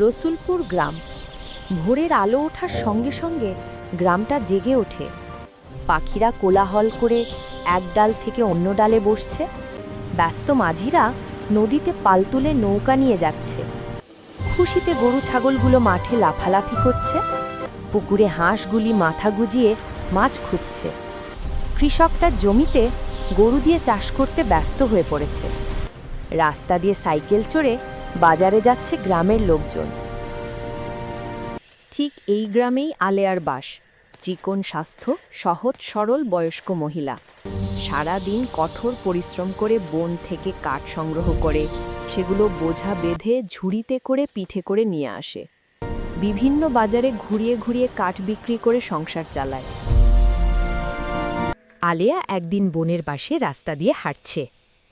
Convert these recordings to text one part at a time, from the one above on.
রসুলপুর গ্রাম। ভোরের আলো ওঠার সঙ্গে সঙ্গে গ্রামটা জেগে ওঠে। পাখিরা কোলাহল করে এক ডাল থেকে অন্য ডালে বসছে। ব্যস্ত মাঝিরা নদীতে পাল তুলে নৌকা নিয়ে যাচ্ছে। খুশিতে গরু ছাগলগুলো মাঠে লাফালাফি করছে। পুকুরে হাঁসগুলি মাথা গুজিয়ে মাছ খুঁজছে। কৃষক তার জমিতে গরু দিয়ে চাষ করতে ব্যস্ত হয়ে পড়েছে। রাস্তা দিয়ে সাইকেল চড়ে বাজারে যাচ্ছে গ্রামের লোকজন। ঠিক এই গ্রামেই আলেয়ার বাস। চিকন স্বাস্থ্য, সহজ, সরল বয়স্ক মহিলা। সারা দিন কঠোর পরিশ্রম করে বন থেকে কাঠ সংগ্রহ করে, সেগুলো বোঝা বেঁধে ঝুড়িতে করে, পিঠে করে নিয়ে আসে। বিভিন্ন বাজারে ঘুরিয়ে ঘুরিয়ে কাঠ বিক্রি করে সংসার চালায়। আলেয়া একদিন বনের পাশে রাস্তা দিয়ে হাঁটছে।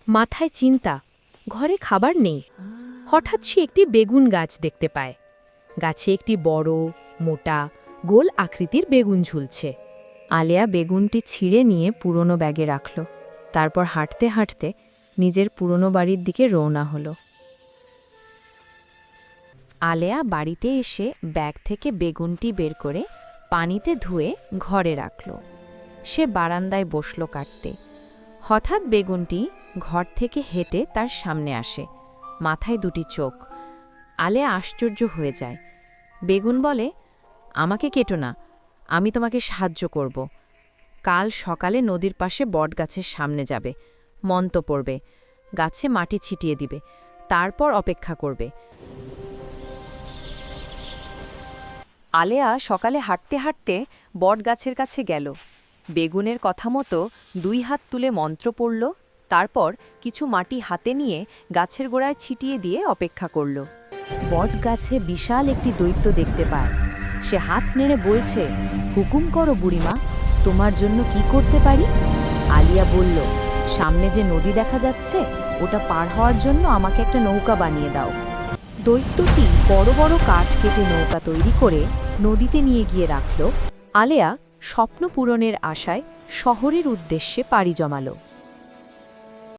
মাথায় চিন্তা, ঘরে খাবার নেই। হঠাৎ সে একটি বেগুন গাছ দেখতে পায়। গাছে একটি বড়, মোটা, গোল আকৃতির বেগুন ঝুলছে। আলেয়া বেগুনটি ছিঁড়ে নিয়ে পুরনো ব্যাগে রাখল। তারপর হাঁটতে হাঁটতে নিজের পুরনো বাড়ির দিকে রওনা হলো। আলেয়া বাড়িতে এসে ব্যাগ থেকে বেগুনটি বের করে পানিতে ধুয়ে ঘরে রাখল। সে বারান্দায় বসল কাটতে। হঠাৎ বেগুনটি ঘর থেকে হেঁটে তার সামনে আসে। মাথায় দুটি চোখ। আলে আশ্চর্য হয়ে যায়। বেগুন বলে, আমাকে কেটো না, আমি তোমাকে সাহায্য করব। কাল সকালে নদীর পাশে বটগাছের সামনে যাবে মন্ত পড়বে, গাছে মাটি ছিটিয়ে দিবে, তারপর অপেক্ষা করবে। আলেয়া সকালে হাঁটতে হাঁটতে বটগাছের কাছে গেল। বেগুনের কথা মতো দুই হাত তুলে মন্ত্র পড়ল তারপর কিছু মাটি হাতে নিয়ে গাছের গোড়ায় ছিটিয়ে দিয়ে অপেক্ষা করল। বট গাছে বিশাল একটি দৈত্য দেখতে পায়। সে হাত নেড়ে বলছে, হুকুম করো বুড়িমা, তোমার জন্য কি করতে পারি? আলিয়া বলল, সামনে যে নদী দেখা যাচ্ছে, ওটা পার হওয়ার জন্য আমাকে একটা নৌকা বানিয়ে দাও। দৈত্যটি বড় বড় কাঠ কেটে নৌকা তৈরি করে নদীতে নিয়ে গিয়ে রাখল। আলেয়া স্বপ্ন পূরণের আশায় শহরের উদ্দেশ্যে পাড়ি জমালো।